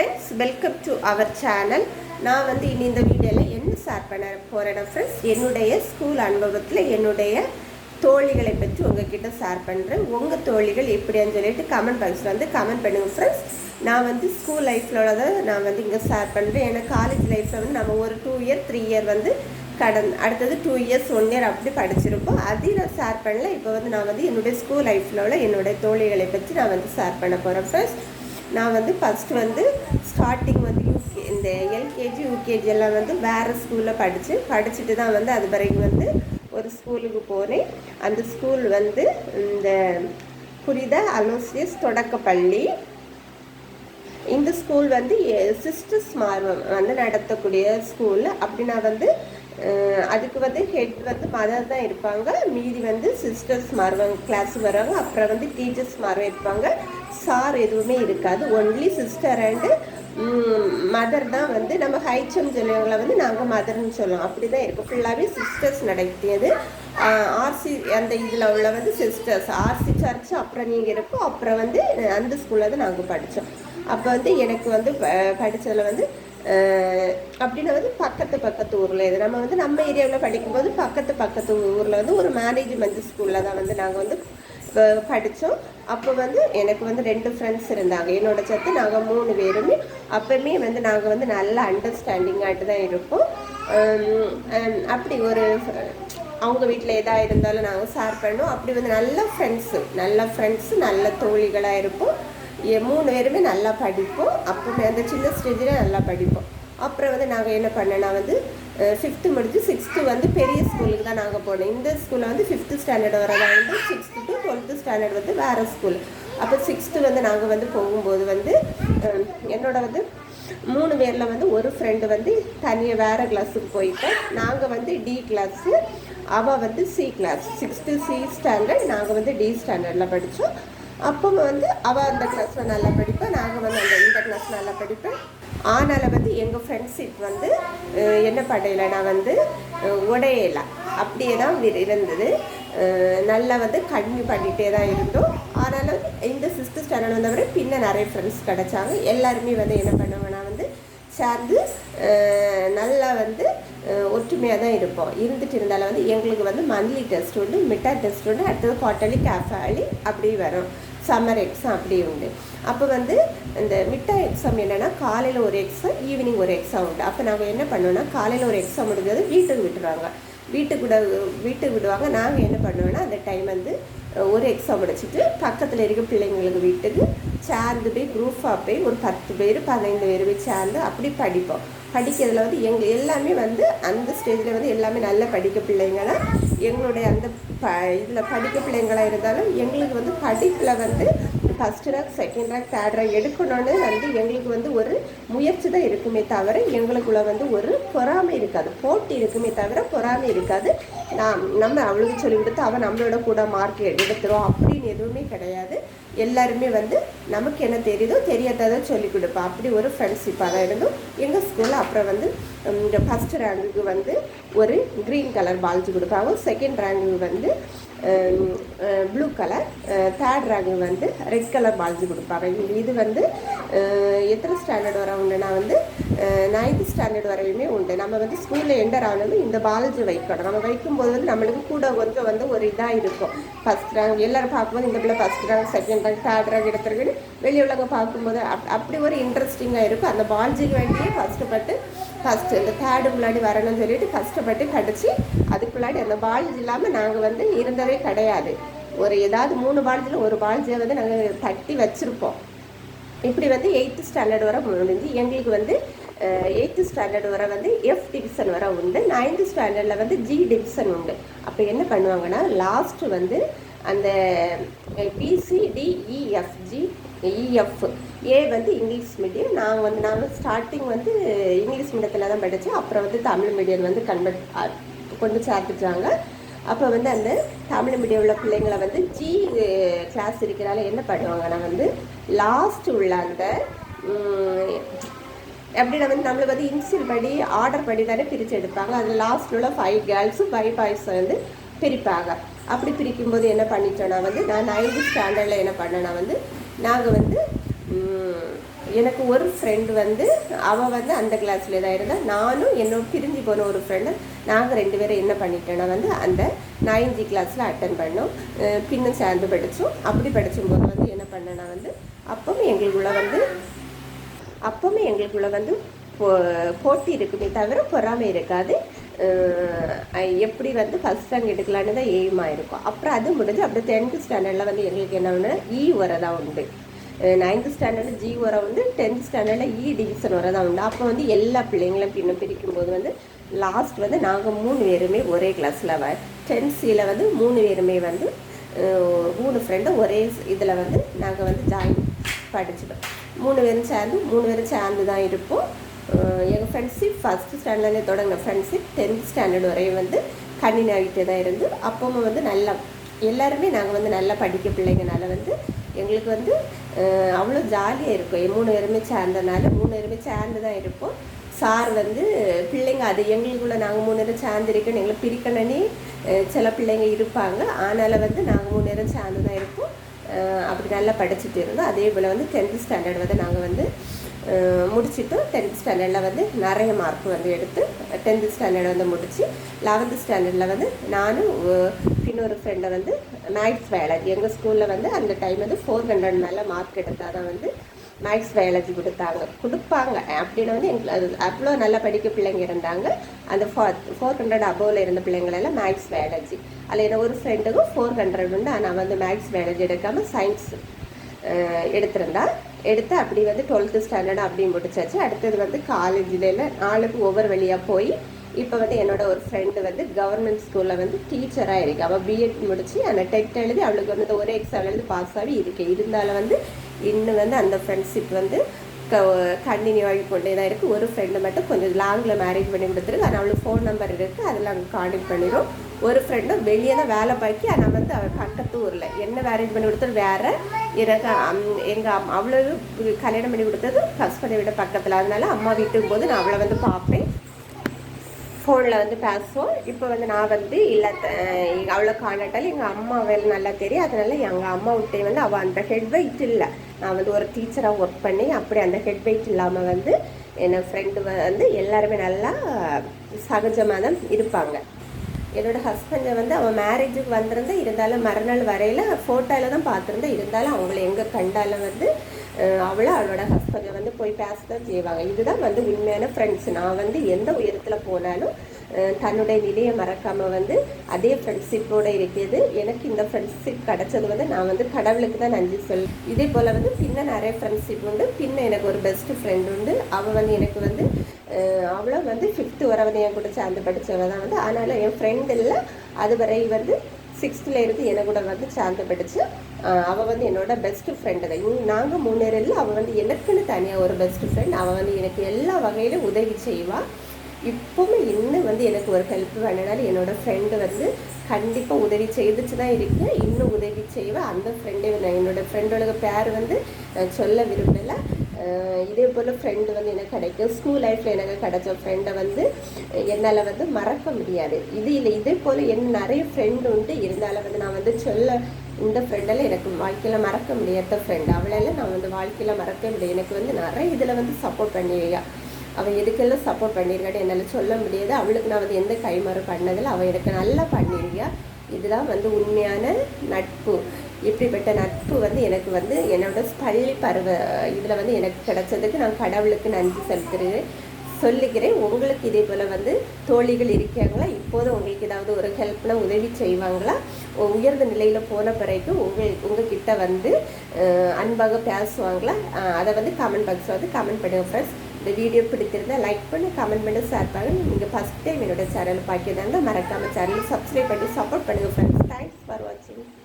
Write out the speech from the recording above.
Friends welcome to our channel நான் வந்து இனி இந்த வீடியோவில் என்ன ஷேர் பண்ண போகிறேன் ஃப்ரெண்ட்ஸ் என்னுடைய ஸ்கூல் அனுபவத்தில் என்னுடைய தோழிகளை பற்றி உங்ககிட்ட ஷேர் பண்ணுறேன் உங்கள் தோழிகள் எப்படின்னு சொல்லிட்டு கமெண்ட் பாக்ஸில் வந்து கமெண்ட் பண்ணுங்கள் ஃப்ரெண்ட்ஸ் நான் வந்து ஸ்கூல் லைஃப்பில் தான் நான் வந்து இங்கே ஷேர் பண்ணுறேன் ஏன்னா காலேஜ் லைஃப்பில் வந்து நம்ம ஒரு டூ இயர் த்ரீ இயர் வந்து கடன் அடுத்தது டூ இயர்ஸ் ஒன் இயர் அப்படி படிச்சிருப்போம். அதையும் நான் ஷேர் பண்ணல. இப்போ வந்து நான் வந்து என்னுடைய ஸ்கூல் லைஃப்பில் உள்ள என்னுடைய தோழிகளை பற்றி நான் வந்து ஷேர் பண்ண போகிறேன் ஃப்ரெண்ட்ஸ் நான் வந்து ஃபஸ்ட்டு வந்து ஸ்டார்டிங் வந்து யூகே இந்த எல்கேஜி யூகேஜி எல்லாம் வந்து வேறு ஸ்கூலில் படித்து படிச்சுட்டு தான் வந்து அது வரைக்கும் வந்து ஒரு ஸ்கூலுக்கு போனேன். அந்த ஸ்கூல் வந்து இந்த புரித அலோசியஸ் தொடக்கப்பள்ளி. இந்த ஸ்கூல் வந்து சிஸ்டர்ஸ் மார்வம் வந்து நடத்தக்கூடிய ஸ்கூல் அப்படின்னா வந்து அதுக்கு வந்து ஹெட் வந்து மதர் தான் இருப்பாங்க. மீதி வந்து சிஸ்டர்ஸ் மாறுவாங்க கிளாஸ் வருவாங்க அப்புறம் வந்து டீச்சர்ஸ் மாறும் இருப்பாங்க. சார் எதுவுமே இருக்காது. ஒன்லி சிஸ்டர் அண்டு மதர் தான் வந்து நம்ம ஹைச்சம் சொல்லுவவங்கள வந்து நாங்கள் மதர்னு சொல்லுவோம். அப்படி தான் இருக்கும். ஃபுல்லாகவே சிஸ்டர்ஸ் நடத்தியது. ஆர்சி அந்த இதில் உள்ள வந்து சிஸ்டர்ஸ் ஆர்சி சர்ச் அப்புறம் நீங்கள் இருப்போம் அப்புறம் வந்து அந்த ஸ்கூலில் தான் நாங்கள் படித்தோம் அப்போ வந்து எனக்கு வந்து படித்ததில் வந்து அப்படின்னா வந்து பக்கத்து பக்கத்து ஊரில் இது. நம்ம வந்து நம்ம ஏரியாவில் படிக்கும்போது பக்கத்து பக்கத்து ஊரில் வந்து ஒரு மேனேஜ்மெண்ட் ஸ்கூலில் தான் வந்து நாங்கள் வந்து படித்தோம் அப்போ வந்து எனக்கு வந்து ரெண்டு ஃப்ரெண்ட்ஸ் இருந்தாங்க. என்னோட சேர்த்து நாங்கள் மூணு பேருமே. அப்போயுமே வந்து நாங்கள் வந்து நல்ல அண்டர்ஸ்டாண்டிங்காட்டு தான் இருப்போம். அப்படி ஒரு அவங்க வீட்டில் எதாக இருந்தாலும் நாங்கள் ஷேர் பண்ணோம் அப்படி வந்து நல்ல ஃப்ரெண்ட்ஸு நல்ல ஃப்ரெண்ட்ஸு நல்ல தோழிகளாக இருப்போம். மூணு பேருமே நல்லா படிப்போம். அப்போவுமே அந்த சின்ன ஸ்டேஜில் நல்லா படிப்போம். அப்புறம் வந்து நாங்கள் என்ன பண்ணேன்னா வந்து ஃபிஃப்த்து முடிஞ்சு சிக்ஸ்த்து வந்து பெரிய ஸ்கூலுக்கு தான் நாங்கள் போனோம். இந்த ஸ்கூலில் வந்து ஃபிஃப்த்து ஸ்டாண்டர்ட் வரதா வந்து சிக்ஸ்த்து டு டுவெல்த்து ஸ்டாண்டர்ட் வந்து வேறு ஸ்கூல் அப்போ சிக்ஸ்த்து வந்து நாங்கள் வந்து போகும்போது வந்து என்னோட வந்து மூணு பேரில் வந்து ஒரு ஃப்ரெண்டு வந்து தனியாக வேறு கிளாஸுக்கு போயிட்டோம் நாங்கள் வந்து டி கிளாஸு அவள் வந்து C class sixth C standard நாங்கள் வந்து டி ஸ்டாண்டர்டில் படித்தோம் அப்போ வந்து அவள் அந்த கிளாஸில் நல்லா படிப்பேன் நாங்கள் வந்து அந்த இந்த கிளாஸ் நல்லா படிப்பேன் ஆனால் வந்து எங்கள் ஃப்ரெண்ட்ஷிப் வந்து என்ன பண்ணல நான் வந்து உடையலை. அப்படியே தான் இருந்தது. நல்லா வந்து கண்டினியூ பண்ணிகிட்டே தான் இருந்தோம். ஆனாலும் இந்த சிஸ்டர் ஸ்டாண்டர்ட் வந்தவரை பின்ன நிறைய ஃப்ரெண்ட்ஸ் கிடைச்சாங்க. எல்லாருமே வந்து என்ன பண்ணுவேன்னா வந்து சேர்ந்து நல்லா வந்து ஒற்றுமையாக தான் இருப்போம். இருந்துட்டு இருந்தாலும் வந்து எங்களுக்கு வந்து மந்த்லி டெஸ்ட் உண்டு மிட்டா டெஸ்ட் உண்டு அடுத்தது குவார்ட்டர்லி கேஃபாலி அப்படி வரும். சம்மர் எக்ஸாம் அப்படி உண்டு. அப்போ வந்து இந்த மிட்டா எக்ஸாம் என்னென்னா காலையில் ஒரு எக்ஸாம் ஈவினிங் ஒரு எக்ஸாம் உண்டு. அப்போ நாங்கள் என்ன பண்ணோன்னா காலையில் ஒரு எக்ஸாம் முடிஞ்சது வீட்டுக்கு விட்டுருவாங்க. வீட்டுக்கு விட வீட்டுக்கு விடுவாங்க. நாங்கள் என்ன பண்ணுவோன்னா அந்த டைம் வந்து ஒரு எக்ஸாம் முடிச்சுட்டு பக்கத்தில் இருக்க பிள்ளைங்களுக்கு வீட்டுக்கு சேர்ந்து போய் குரூப்பாக போய் ஒரு பத்து பேர் பதினைந்து பேர் போய் சேர்ந்து அப்படி படிப்போம். படிக்கிறதுல வந்து எங்கள் எல்லாமே வந்து அந்த ஸ்டேஜில் வந்து எல்லாமே நல்லா படிக்க பிள்ளைங்களாம் எங்களுடைய அந்த ப இதில் படிக்க பிள்ளைங்களாக இருந்தாலும் எங்களுக்கு வந்து படிப்பில் வந்து first rank second rank third rank எடுக்கணும்னு வந்து எங்களுக்கு வந்து ஒரு முயற்சி தான் இருக்குமே தவிர எங்களுக்குள்ள வந்து ஒரு பொறாமை இருக்காது. போட்டி இருக்குமே தவிர பொறாமை இருக்காது. நான் நம்ம அவளுக்கு சொல்லி கொடுத்து அவன் நம்மளோட கூட மார்க் எடுத்துரும். அப்படின்னு எதுவுமே கிடையாது. எல்லாருமே வந்து நமக்கு என்ன தெரியுதோ தெரியாததை சொல்லி கொடுப்பா. அப்படி ஒரு ஃப்ரெண்ட்ஷிப்பாக தான் இருந்தோம். எங்கள் ஸ்கூலில் அப்புறம் வந்து இந்த ஃபஸ்ட் ரேங்குக்கு வந்து ஒரு க்ரீன் கலர் பால்ஜி கொடுப்பாங்க. செகண்ட் ரேங்க்கு வந்து ப்ளூ கலர் தேர்ட் ரேங்கு வந்து ரெட் கலர் பால்ஜி கொடுப்பாங்க. இது- வந்து எத்தனை ஸ்டாண்டர்ட் வர உண்டுனா வந்து நைன்த் ஸ்டாண்டர்ட் வரையுமே உண்டு. நம்ம வந்து ஸ்கூலில் என்டர் ஆனதும் இந்த பால்ஜி வைக்கணும். நம்ம வைக்கும்போது வந்து நம்மளுக்கு கூட கொஞ்சம் வந்து ஒரு இதாக இருக்கும். ஃபஸ்ட் ரேங்க் எல்லோரும் பார்க்கும்போது இந்த பிள்ளை first rank second rank third rank எடுத்துருக்குன்னு வெளியே உள்ளவங்க பார்க்கும்போது அப் அப்படி ஒரு இன்ட்ரெஸ்டிங்காக இருக்கும். அந்த பால்ஜிக்கு வேண்டியே கஷ்டப்பட்டு ஃபஸ்ட்டு இந்த தேர்டு முன்னாடி வரணும்னு சொல்லிட்டு கஷ்டப்பட்டு கடிச்சு அதுக்குள்ளாடி அந்த பால்ஜி இல்லாமல் நாங்கள் வந்து இருந்ததே கிடையாது. ஒரு ஏதாவது மூணு பால்ஜியில் ஒரு பால்ஜியை வந்து நாங்கள் தட்டி வச்சுருப்போம். இப்படி வந்து எயித்து ஸ்டாண்டர்ட் வரை முடிஞ்சு எங்களுக்கு வந்து எயித்து ஸ்டாண்டர்ட் வரை வந்து எஃப் டிவிஷன் வரை உண்டு. நைன்த்து ஸ்டாண்டர்டில் வந்து ஜி டிவிஷன் உண்டு. அப்போ என்ன பண்ணுவாங்கன்னா லாஸ்ட்டு வந்து அந்த பிசிடிஇஎஃப்ஜி இஎஃப் ஏ வந்து இங்கிலீஷ் மீடியம் நாங்கள் வந்து நாங்கள் ஸ்டார்டிங் வந்து இங்கிலீஷ் மீடியத்தில் தான் படித்தேன் அப்புறம் வந்து தமிழ் மீடியம் வந்து கன்வெர்ட் கொண்டு சேர்த்துட்டாங்க. அப்போ வந்து அந்த தமிழ் மீடியம் உள்ள பிள்ளைங்களை வந்து ஜி கிளாஸ் இருக்கிறனால என்ன பண்ணுவாங்கன்னா வந்து லாஸ்ட் உள்ள அந்த எப்படின்னா வந்து நம்மளை வந்து இன்சியல் படி ஆர்டர் படி தானே பிரித்து எடுப்பாங்க. அதில் லாஸ்ட்டில் உள்ள ஃபைவ் கேர்ள்ஸும் ஃபைவ் பாய்ஸை வந்து பிரிப்பாங்க. அப்படி பிரிக்கும்போது என்ன பண்ணிட்டோன்னா வந்து நான் நைன்த்து ஸ்டாண்டர்டில் என்ன பண்ணேன்னா வந்து நாங்கள் வந்து எனக்கு ஒரு ஃப்ரெண்டு வந்து அவள் வந்து அந்த கிளாஸ்ல தான் இருந்தால் நானும் என்னோட பிரிஞ்சு போன ஒரு ஃப்ரெண்டு நாங்கள் ரெண்டு பேரும் என்ன பண்ணிட்டோன்னா வந்து அந்த நைன்ஜி கிளாஸில் அட்டன் பண்ணோம். பின்னும் சேர்ந்து படித்தோம் அப்படி படிக்கும்போது வந்து என்ன பண்ணேன்னா வந்து அப்பவும் எங்களுக்குள்ள வந்து அப்பவுமே எங்களுக்குள்ள வந்து போ- போட்டி இருக்குமே தவிர பொறாமை இருக்காது. எப்படி வந்து ஃபஸ்ட் ரேங்க் எடுக்கலான்னு தான் எய்மாக இருக்கும். அப்புறம் அது முடிஞ்சு அப்படியே டென்த்து ஸ்டாண்டர்டில் வந்து எங்களுக்கு என்ன ஒன்று இ e வர தான் உண்டு நைன்த்து ஸ்டாண்டர்டில் ஜி வர வந்து டென்த் ஸ்டாண்டர்டில் இ டிவிஷன் வர தான் உண்டு. E அப்போ வந்து எல்லா பிள்ளைங்களும் பின்னும் பிரிக்கும்போது வந்து லாஸ்ட் வந்து நாங்கள் மூணு பேருமே ஒரே கிளாஸில் வ டென்த் சியில் வந்து மூணு பேருமே வந்து மூணு ஃப்ரெண்டும் ஒரே இதில் வந்து நாங்கள் வந்து ஜாயின் படிச்சுட்டோம் மூணு பேரும் சேர்ந்து மூணு பேரும் சேர்ந்து தான் இருப்போம். எங்கள் ஃப்ரெண்ட்ஷிப் ஃபஸ்ட்டு ஸ்டாண்டர்ட்லேயே தொடங்கின ஃப்ரெண்ட்ஷிப் டென்த் ஸ்டாண்டர்ட் வரையும் வந்து கண்ணினாகிட்டே தான் இருந்து. அப்பவும் வந்து நல்லா எல்லாருமே நாங்கள் வந்து நல்லா படிக்க பிள்ளைங்கனால வந்து எங்களுக்கு வந்து அவ்வளோ ஜாலியாக இருக்கும். மூணு பேருமே சேர்ந்தனால மூணு பேருமே சேர்ந்து தான் இருப்போம். சார் வந்து பிள்ளைங்க அது எங்களுக்குள்ளே நாங்கள் மூணு நேரம் சேர்ந்து எங்களை பிரிக்கணும்னே சில பிள்ளைங்க இருப்பாங்க. ஆனால வந்து நாங்கள் மூணு நேரம் சேர்ந்து தான் இருப்போம். அப்படி நல்லா படிச்சுட்டு இருந்தோம். அதே போல் வந்து டென்த்து ஸ்டாண்டர்ட் வந்து நாங்கள் வந்து முடிச்சிட்டு டென்த் ஸ்டாண்டர்டில் வந்து நிறைய மார்க் வந்து எடுத்து டென்த்து ஸ்டாண்டர்ட் வந்து முடித்து லெவன்த்து ஸ்டாண்டர்டில் வந்து நானும் இன்னொரு ஃப்ரெண்டை வந்து மேக்ஸ் பயாலஜி எங்கள் ஸ்கூலில் வந்து அந்த டைம் வந்து ஃபோர் ஹண்ட்ரட் மேலே மார்க் எடுத்தால் தான் வந்து மேக்ஸ் பயாலஜி கொடுத்தாங்க. கொடுப்பாங்க. அப்படின்னு வந்து எங்களுக்கு அது அவ்வளோ நல்லா படிக்க பிள்ளைங்க இருந்தாங்க. அந்த ஃபோர் ஃபோர் ஹண்ட்ரட் அபோவில் இருந்த பிள்ளைங்களெல்லாம் மேக்ஸ் பயாலஜி அதில் என்ன ஒரு ஃப்ரெண்டுக்கும் ஃபோர் ஹண்ட்ரட் உண்டு. ஆனால் வந்து மேக்ஸ் பயாலஜி எடுக்காமல் சயின்ஸ் எடுத்திருந்தா. எடுத்து அப்படி வந்து டுவெல்த்து ஸ்டாண்டர்ட் அப்படி முடிச்சாச்சு. அடுத்தது வந்து காலேஜில் நாளுக்கு ஒவ்வொரு வழியாக போய் இப்போ வந்து என்னோட ஒரு ஃப்ரெண்டு வந்து கவர்மெண்ட் ஸ்கூலில் வந்து டீச்சராக இருக்கு. அவள் பிஎட் முடிச்சு அந்த டெட் எழுதி அவளுக்கு வந்து ஒரே எக்ஸாம் எழுதி பாஸ் ஆகி இருக்கு. இருந்தாலும் வந்து இன்னும் வந்து அந்த ஃப்ரெண்ட்ஷிப் வந்து கண்டினியூ ஆகி கொண்டே தான் இருக்குது ஒரு ஃப்ரெண்டை மட்டும் கொஞ்சம் லாங்கில் மேரேஜ் பண்ணி கொடுத்துருக்கு ஆனால் அவளுக்கு ஃபோன் நம்பர் இருக்குது அதில் நாங்கள் காண்டக்ட் பண்ணிடுறோம் ஒரு ஃப்ரெண்டும் வெளியே தான் வேலை பார்க்கி ஆனால் வந்து அவள் பக்கத்து ஊரில். என்ன மேரேஜ் பண்ணி கொடுத்தது? வேறு. எனக்கு எங்கள் அம் அவ்வளோ கல்யாணம் பண்ணி கொடுத்தது ஹஸ்பண்டை விட பக்கத்தில். அதனால அம்மா வீட்டுக்கு போது நான் அவளை வந்து பார்ப்பேன். ஃபோனில் வந்து பேசுவோம். இப்போ வந்து நான் வந்து இல்லை அவ்வளோ காணட்டாலும் எங்கள் அம்மா வேலை நல்லா தெரியும். அதனால எங்கள் அம்மா விட்டே வந்து அவள் அந்த ஹெட் வெயிட் இல்லை. நான் வந்து ஒரு டீச்சராக ஒர்க் பண்ணி அப்படி அந்த ஹெட் வெயிட் இல்லாமல் வந்து என்னோட ஃப்ரெண்டு வந்து எல்லாருமே நல்லா சகஜமாக தான் இருப்பாங்க. என்னோட ஹஸ்பண்டை வந்து அவன் மேரேஜுக்கு வந்திருந்தா இருந்தாலும் மறுநாள் வரையில் ஃபோட்டோவில் தான் பார்த்துருந்தேன் இருந்தாலும் அவங்கள எங்கே கண்டாலும் வந்து அவளை அவளும் அவளோட ஹஸ்பண்டை வந்து போய் பேச தான் செய்வாங்க. இதுதான் வந்து உண்மையான ஃப்ரெண்ட்ஸ் நான் வந்து எந்த உயரத்தில் போனாலும் தன்னுடைய நிலையை மறக்காமல் வந்து அதே ஃப்ரெண்ட்ஷிப்போடு இருக்குது எனக்கு இந்த ஃப்ரெண்ட்ஷிப் கிடச்சது வந்து நான் வந்து கடவுளுக்கு தான் நன்றி சொல். இதே போல் வந்து பின்ன நிறைய ஃப்ரெண்ட்ஷிப் உண்டு. பின்ன எனக்கு ஒரு பெஸ்ட் ஃப்ரெண்ட் உண்டு. அவள் வந்து எனக்கு வந்து அவளும் வந்து ஃபிஃப்த்து வரை வந்து என் கூட சேர்ந்து படித்தவ தான் வந்து. ஆனாலும் என் ஃப்ரெண்ட் இல்லை. அது வரை வந்து சிக்ஸ்த்தில் இருந்து என கூட வந்து சேர்ந்து படித்து அவள் வந்து என்னோட பெஸ்ட் ஃப்ரெண்டு தான். நாங்கள் முன்னேறல அவள் வந்து எனக்குன்னு தனியாக ஒரு பெஸ்ட் ஃப்ரெண்ட் அவள் வந்து எனக்கு எல்லா வகையிலும் உதவி செய்வாள் இப்போவுமே இன்னும் வந்து எனக்கு ஒரு ஹெல்ப் வேணுனாலும் என்னோடய ஃப்ரெண்டு வந்து கண்டிப்பாக உதவி செய்துச்சு தான் இருக்கு. இன்னும் உதவி செய்வேன் அந்த ஃப்ரெண்டே நான் என்னோடய ஃப்ரெண்டோட பேர் வந்து நான் சொல்ல விரும்பலை. இதே போல் ஃப்ரெண்டு வந்து எனக்கு கிடைக்கும். ஸ்கூல் லைஃப்பில் எனக்கு கிடைச்ச ஃப்ரெண்டை வந்து என்னால் வந்து மறக்க முடியாது. இது இல்லை இதே போல் என் நிறைய ஃப்ரெண்டு உண்டு. இருந்தாலும் வந்து நான் வந்து சொல்ல இந்த ஃப்ரெண்டெல்லாம் எனக்கு வாழ்க்கையில் மறக்க முடியாத ஃப்ரெண்ட் அவளெல்லாம் நான் வந்து வாழ்க்கையில் மறக்க முடியாது. எனக்கு வந்து நிறைய இதில் வந்து சப்போர்ட் பண்ணுவீங்க அவள் எதுக்கெல்லாம் சப்போர்ட் பண்ணியிருக்காட்டு என்னால் சொல்ல முடியாது. அவளுக்கு நான் வந்து எந்த கைமாறு பண்ணதில்லை. அவள் எனக்கு நல்லா பண்ணியிருக்கா இதுதான் வந்து உண்மையான நட்பு. இப்படிப்பட்ட நட்பு வந்து எனக்கு வந்து என்னோட பள்ளி பருவ இதில் வந்து எனக்கு கிடைச்சதுக்கு நான் கடவுளுக்கு நன்றி செலுத்துகிறேன் சொல்லிக்கிறேன். உங்களுக்கு இதே போல் வந்து தோழிகள் இருக்காங்களா? இப்போது உங்களுக்கு ஏதாவது ஒரு ஹெல்ப்னால் உதவி செய்வாங்களா? உயர்ந்த நிலையில் போன பிறகு உங்கள் உங்ககிட்ட வந்து அன்பாக பேசுவாங்களா அதை வந்து கமெண்ட் பாக்ஸ் வந்து கமெண்ட் பண்ணுங்கள் ஃப்ரெண்ட்ஸ் இந்த வீடியோ பிடித்திருந்தா லைக் பண்ணி கமெண்ட் பண்ணி ஷேர் பண்ணுங்கள் நீங்கள் ஃபஸ்ட் டைம் என்னோட சேனல் பார்க்கிறதா இருந்தால் மறக்காமல் சேனல் சப்ஸ்கிரைப் பண்ணி சப்போர்ட் பண்ணுங்கள் ஃப்ரெண்ட்ஸ் தேங்க்ஸ் ஃபார் வாட்சிங்